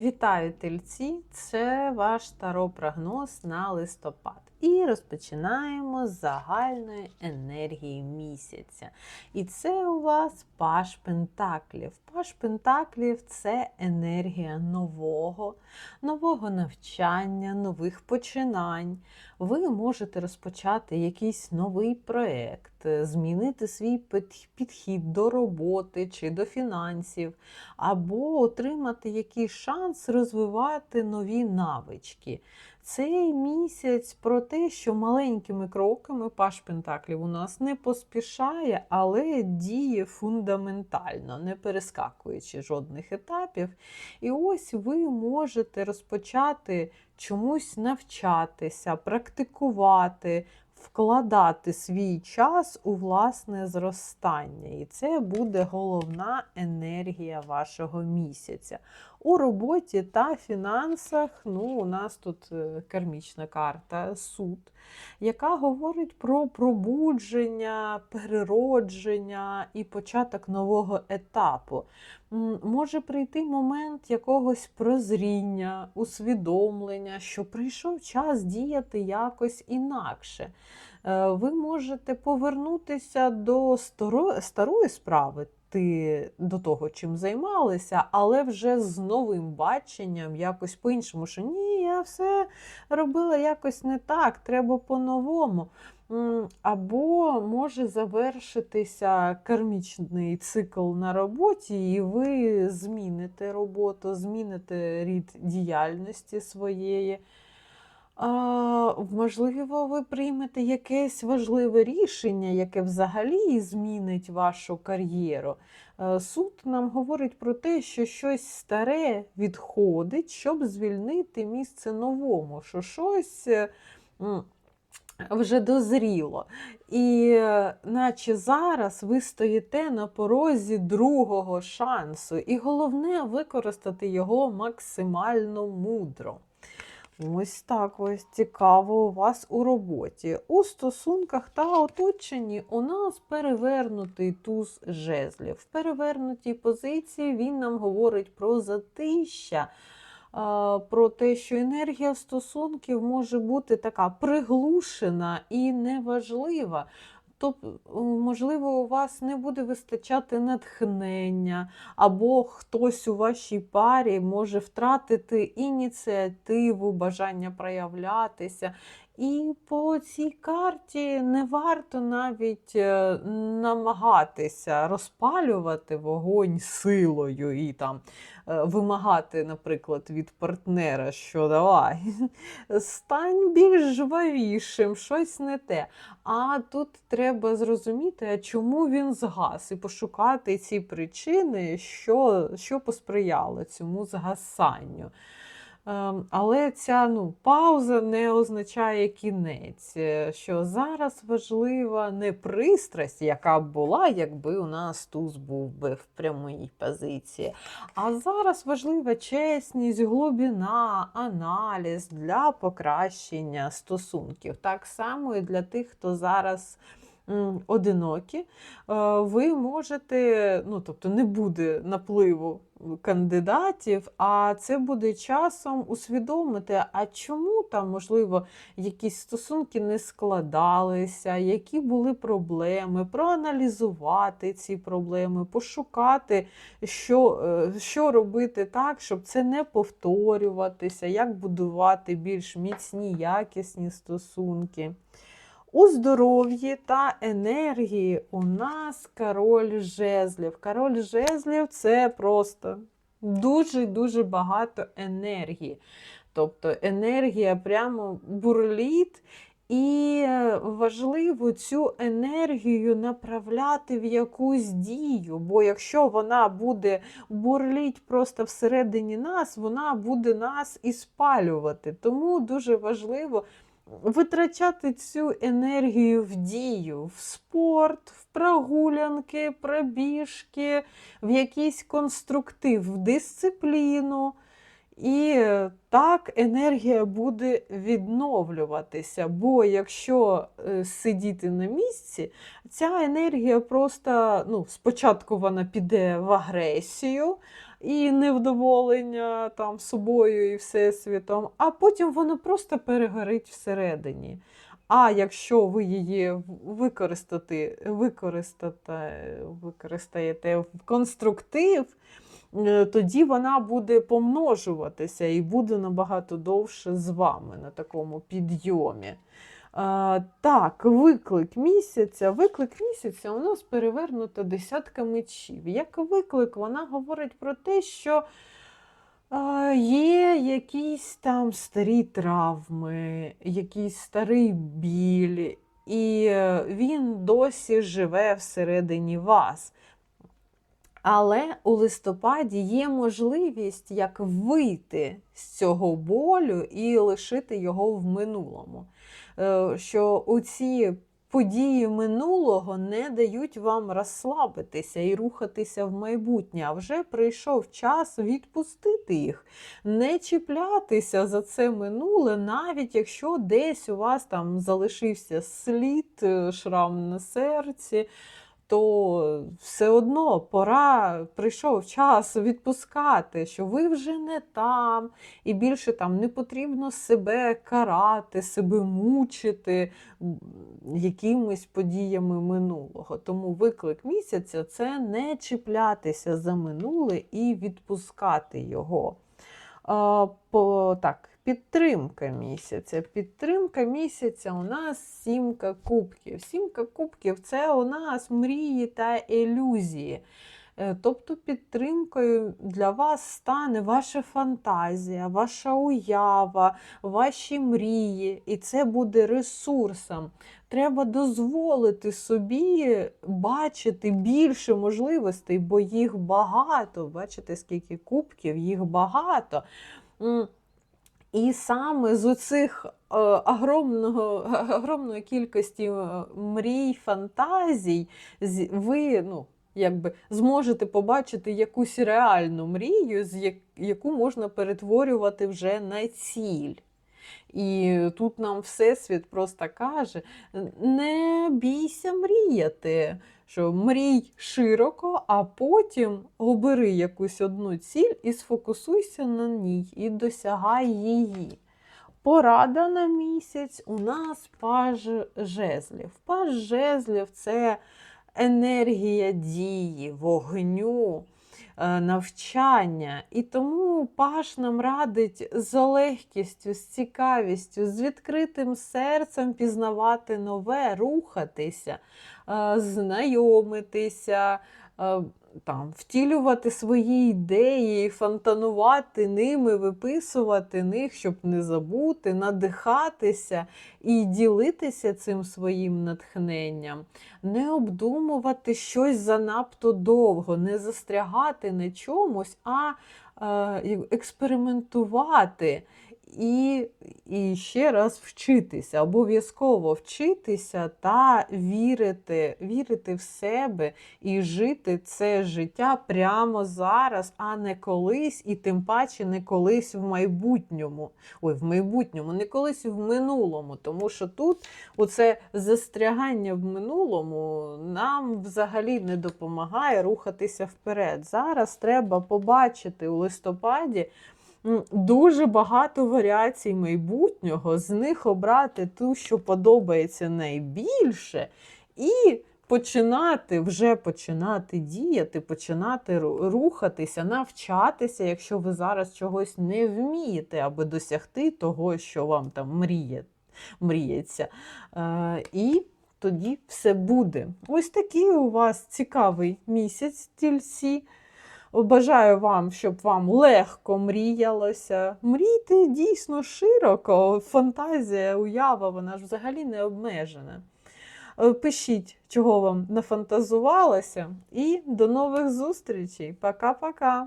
Вітаю тельці! Це ваш таро-прогноз на листопад. І розпочинаємо з загальної енергії місяця. І це у вас Паш Пентаклів. Паш Пентаклів це енергія нового, нового навчання, нових починань. Ви можете розпочати якийсь новий проєкт, змінити свій підхід до роботи чи до фінансів, або отримати якийсь шанс розвивати нові навички. Цей місяць про те, що маленькими кроками Паш Пентаклів у нас не поспішає, але діє фундаментально, не перескакуючи жодних етапів. І ось ви можете розпочати чомусь навчатися, практикувати, вкладати свій час у власне зростання. І це буде головна енергія вашого місяця. У роботі та фінансах ну, у нас тут е, кармічна карта, суд, яка говорить про пробудження, переродження і початок нового етапу. Може прийти момент якогось прозріння, усвідомлення, що прийшов час діяти якось інакше. Е, Ви можете повернутися до старої справи, до того, чим займалися, але вже з новим баченням, якось по-іншому, що ні, я все робила якось не так, треба по-новому. Або може завершитися кармічний цикл на роботі, і ви зміните роботу, зміните рід діяльності своєї. Можливо, ви приймете якесь важливе рішення, яке взагалі змінить вашу кар'єру. Е, Суд нам говорить про те, що щось старе відходить, щоб звільнити місце новому, що щось е, вже дозріло. І е, наче зараз ви стоїте на порозі другого шансу, і головне використати його максимально мудро. Ось так ось цікаво у вас у роботі. У стосунках та оточенні у нас перевернутий туз жезлів. В перевернутій позиції він нам говорить про затища, про те, що енергія стосунків може бути така приглушена і неважлива. Тобто, можливо, у вас не буде вистачати натхнення, або хтось у вашій парі може втратити ініціативу, бажання проявлятися. І по цій карті не варто навіть е, намагатися розпалювати вогонь силою і там е, вимагати, наприклад, від партнера, що давай, стань більш жвавішим, щось не те. А тут треба зрозуміти, чому він згас, і пошукати ці причини, що, що посприяло цьому згасанню. Ем, Але ця ну, пауза не означає кінець, е, що зараз важлива не пристрасть, яка б була, якби у нас туз був би в прямій позиції. А зараз важлива чесність, глибина, аналіз для покращення стосунків. Так само і для тих, хто зараз. Одинокі, Е, ви можете, ну тобто не буде напливу кандидатів, а це буде часом усвідомити, а чому там, можливо, якісь стосунки не складалися, які були проблеми, проаналізувати ці проблеми, пошукати, що, е, що робити так, щоб це не повторюватися, як будувати більш міцні, якісні стосунки. У здоров'ї та енергії у нас король жезлів. Король жезлів це просто дуже-дуже багато енергії. Тобто енергія прямо бурліт, і важливо цю енергію направляти в якусь дію. Бо якщо вона буде бурліть просто всередині нас, вона буде нас і спалювати. Тому дуже важливо витрачати цю енергію в дію, в спорт, в прогулянки, пробіжки, в якийсь конструктив, в дисципліну. І так енергія буде відновлюватися. Бо якщо е, сидіти на місці, ця енергія просто ну, спочатку вона піде в агресію, і невдоволення там собою і всесвітом, а потім воно просто перегорить всередині. А якщо ви її використати, використати, використаєте в конструктив, е, тоді вона буде помножуватися і буде набагато довше з вами на такому підйомі. Так, виклик місяця. Виклик місяця у нас перевернута десятка мечів. Як виклик, вона говорить про те, що Є якісь там старі травми, якийсь старий біль, і е, він досі живе всередині вас. Але у листопаді є можливість як вийти з цього болю і лишити його в минулому. Е, Що у ці події минулого не дають вам розслабитися і рухатися в майбутнє. А вже прийшов час відпустити їх, не чіплятися за це минуле, навіть якщо десь у вас там залишився слід, е, шрам на серці. То все одно пора прийшов час відпускати, що ви вже не там, і більше там не потрібно себе карати, себе мучити якимись подіями минулого. Тому виклик місяця це не чіплятися за минуле і відпускати його. По, так, підтримка місяця. Підтримка місяця у нас сімка кубків. Сімка кубків це у нас мрії та ілюзії. Е, Тобто підтримкою для вас стане ваша фантазія, ваша уява, ваші мрії, і це буде ресурсом. Треба дозволити собі бачити більше можливостей, бо їх багато. Бачите, скільки кубків, їх багато. І саме з оцих е, огромного, огромної кількості е, мрій, фантазій, ви ну, якби зможете побачити якусь реальну мрію, яку можна перетворювати вже на ціль. І тут нам Всесвіт просто каже: не бійся мріяти, що мрій широко, а потім обери якусь одну ціль і сфокусуйся на ній, і досягай її. Порада на місяць у нас паж жезлів. Паж жезлів це енергія дії, вогню, е, навчання. І тому Паш нам радить з легкістю, з цікавістю, з відкритим серцем пізнавати нове, рухатися, е, знайомитися. Там, втілювати свої ідеї, фонтанувати ними, виписувати них, щоб не забути, надихатися і ділитися цим своїм натхненням, не обдумувати щось занадто довго, не застрягати на чомусь, а е, експериментувати і, і ще раз вчитися, обов'язково вчитися та вірити, вірити в себе і жити це життя прямо зараз, а не колись, і тим паче не колись в майбутньому. Ой, в майбутньому, не колись в минулому. Тому що тут оце застрягання в минулому нам взагалі не допомагає рухатися вперед. Зараз треба побачити у листопаді. Дуже багато варіацій майбутнього, з них обрати ту, що подобається найбільше, і починати вже починати діяти, починати рухатися, навчатися, якщо ви зараз чогось не вмієте, аби досягти того, що вам там мріє, мріється. Е, і тоді все буде. Ось такий у вас цікавий місяць, тільці. Бажаю вам, щоб вам легко мріялося. Мрійте дійсно широко. Фантазія, уява, вона ж взагалі не обмежена. Е, Пишіть, чого вам нафантазувалося, і до нових зустрічей. Пока-пока!